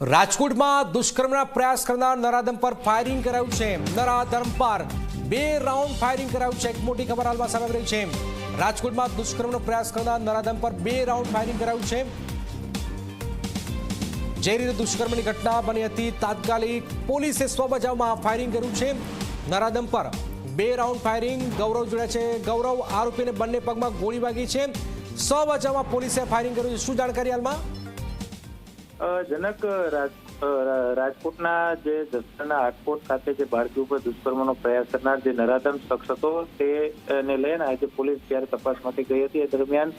રાજકોટમાં દુષ્કર્મના પ્રયાસ કરનાર નરાધમ પર ફાયરિંગ કરાયું છે. નરાધમ પર બે રાઉન્ડ ફાયરિંગ કરાયું છે. એક મોટી ખબર હાલમાં સામે રહી છે. રાજકોટમાં દુષ્કર્મનો પ્રયાસ કરનાર નરાધમ પર બે રાઉન્ડ ફાયરિંગ કરાયું છે. જે રીતે દુષ્કર્મની ઘટના બની હતી, તાત્કાલિક પોલીસે સ્વબચાવમાં ફાયરિંગ કર્યું છે. નરાધમ પર બે રાઉન્ડ ફાયરિંગ ગૌરવ જોડ્યા છે. ગૌરવ આરોપીને બંને પગમાં ગોળી વાગી છે. સ્વબચાવમાં પોલીસે ફાયરિંગ કર્યું છે. શું જાણકારી હાલમાં? જનક રાજ રાજકોટના જે જસદણના આટકોટ ખાતે જે બાળકી ઉપર દુષ્કર્મનો પ્રયાસ કરનાર જે નરાધમ શખ્સ હતો તેને લઈને આજે પોલીસ જ્યારે તપાસ માટે ગઈ હતી, એ દરમિયાન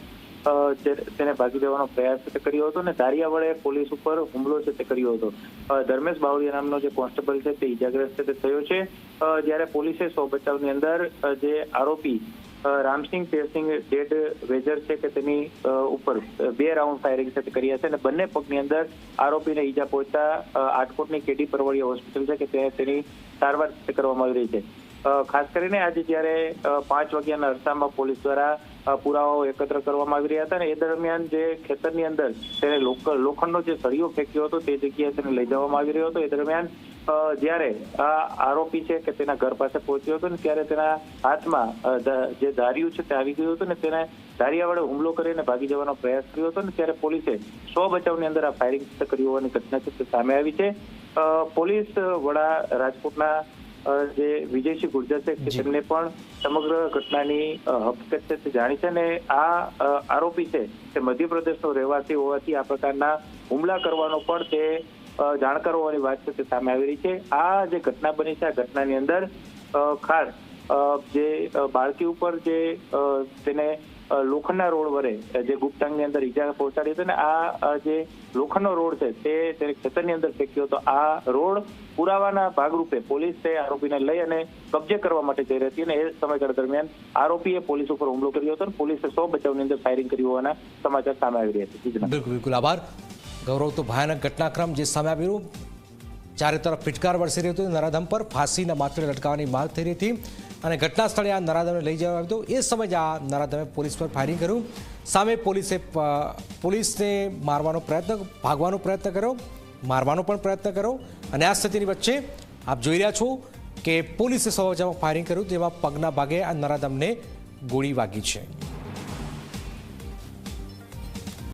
તેને ભાગી જવાનો પ્રયાસ કર્યો હતો અને ધારિયા વડે પોલીસ ઉપર હુમલો છે તે કર્યો હતો. ધર્મેશ બાવળીયા નામનો જે કોન્સ્ટેબલ છે તે ઇજાગ્રસ્ત થયો છે. જ્યારે પોલીસે સો બચાવની અંદર જે આરોપી રામસિંહ તેરસિંહ ડેડ વેજર છે કે તેની ઉપર બે રાઉન્ડ ફાયરિંગ સાથે કર્યા છે અને બંને પગની અંદર આરોપીને ઈજા પહોંચતા આટકોટની કેડી પરવળિયા હોસ્પિટલ છે કે તેની સારવાર કરવામાં આવી રહી છે. ખાસ કરીને આજે જ્યારે પાંચ વાગ્યાના અરસામાં પોલીસ દ્વારા પુરાવાઓ એકત્ર કરવામાં આવી રહ્યા હતા ને એ દરમિયાન જે ખેતરની અંદર તેને લોખંડનો જે સળિયો ફેંક્યો હતો તે જગ્યાએ તેને લઈ જવામાં આવી રહ્યો હતો. એ દરમિયાન જ્યારે આ આરોપી છે કે તેના ઘર પાસે પહોંચ્યો હતો ને ત્યારે તેના હાથમાં જે ધાર્યું છે તે આવી ગયું હતું ને તેને ધારિયા વડે હુમલો કરીને ભાગી જવાનો પ્રયાસ કર્યો હતો ને ત્યારે પોલીસે સો બચાવની અંદર આ ફાયરિંગ કર્યું હોવાની ઘટના છે તે સામે આવી છે. પોલીસ વડા રાજકોટના જે વિજયસિંહ ગુર્જર છે તેમને પણ સમગ્ર ઘટનાની હકીકત છે તે જાણી છે અને આ આરોપી છે તે મધ્યપ્રદેશનો રહેવાસી હોવાથી આ પ્રકારના હુમલા કરવાનો પણ તે જાણકાર હોવાની વાત છે તે સામે આવી રહી છે. આ જે ઘટના બની છે આ ઘટનાની અંદર ખાડ ખાસ જે બાળકી ઉપર જે તેને લોખંડના રોડ વડે જે ગુપ્તાંગની અંદર ઈજા પહોંચાડી હતી ને આ જે લોખંડનો રોડ છે, તે તેને ખેતરની અંદર ફેંક્યો હતો. આ રોડ પુરાવાના ભાગરૂપે પોલીસ તે આરોપીને લઈ અને કબજે કરવા માટે જઈ રહી હતી અને એ સમયગાળા દરમિયાન આરોપીએ પોલીસ ઉપર હુમલો કર્યો હતો અને પોલીસે સો બચાવની અંદર ફાયરિંગ કર્યું હોવાના સમાચાર સામે આવી રહ્યા છે. બિલકુલ બિલકુલ. આભાર. ગૌરવ, તો ભયાનક ઘટનાક્રમ જે સામે આવ્યું ચારે તરફ ફિટકાર વરસી રહ્યું હતું. નરાધમ પર ફાંસીના માત્ર લટકાવવાની માંગ થઈ રહી હતી. અને ઘટના સ્થળે આ નરાધમને લઈ જવામાં આવ્યો એ સમયે આ નરાધમે પોલીસ પર ફાયરિંગ કર્યું. સામે પોલીસે પોલીસને મારવાનો પ્રયત્ન, ભાગવાનો પ્રયત્ન કર્યો, મારવાનો પણ પ્રયત્ન કર્યો અને આ સ્થિતિની વચ્ચે આપ જોઈ રહ્યા છો કે પોલીસે સૌ ફાયરિંગ કર્યું, તેમાં પગના ભાગે આ નરાધમને ગોળી વાગી છે.